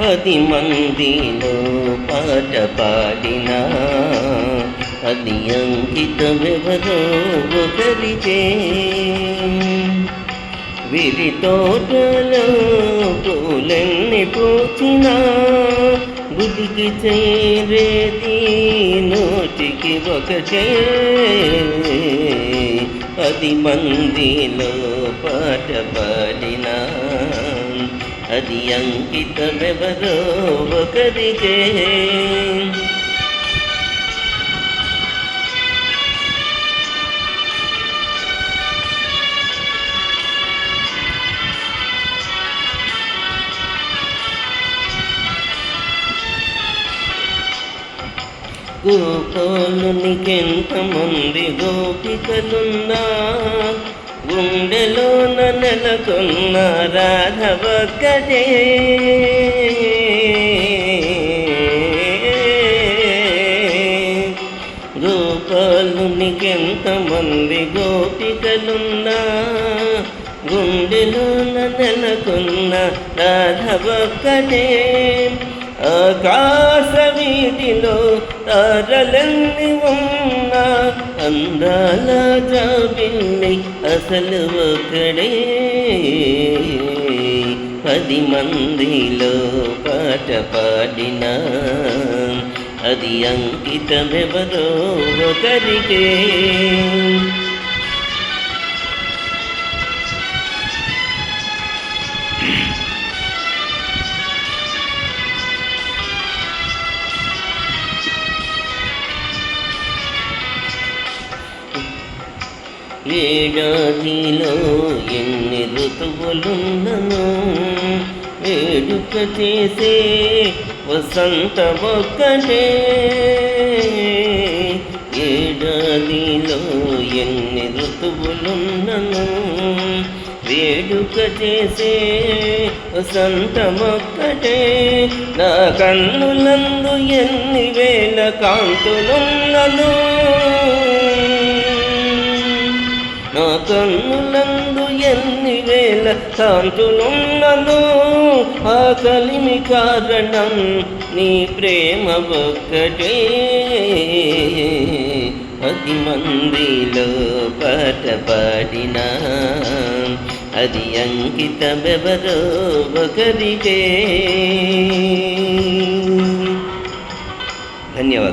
పది మందిలో పాట పాడినా. అది అంకితమెవరో ఒకరికే. విరి తోటలో పూలన్నీ పూచినా. గుడికి చేరేది నోటికి ఒకటే. పది మందిలో పాట పాడినా. అది అంకితమెవరో ఒకరికే. గోపాలునికెంతమంది గోపికలున్నా గుండెలోన నెలకొన్న రాధవక్కటే గోపాలునికెంతమంది గోపికలున్నా గుండెలోన నెలకొన్న రాధవక్కటే ఆకాశ వీధిలో తారలన్నీ ఉన్న అందాల జాబిల్లి అసలు ఒకడే పది మందిలో పాట పాడిన అది అంకితమెవరో ఒకరికే. ఏడాదిలో ఎన్ని ఋతువులున్నను? వేడుక చేసే వసంత ఒక్కటే. ఏడాదిలో ఎన్ని ఋతువులున్నను? వేడుక చేసే వసంతమొక్కటే నా కన్నులందు ఎన్ని వేల కాంతులున్నను? కన్నులందు ఎన్ని వేల కాంతులున్నను ఆ కలిమి కారణం నీ ప్రేమ ఒక్కటే. అది మందిలో పాట పాడినా అది అంకితమెవరో ఒకరికే.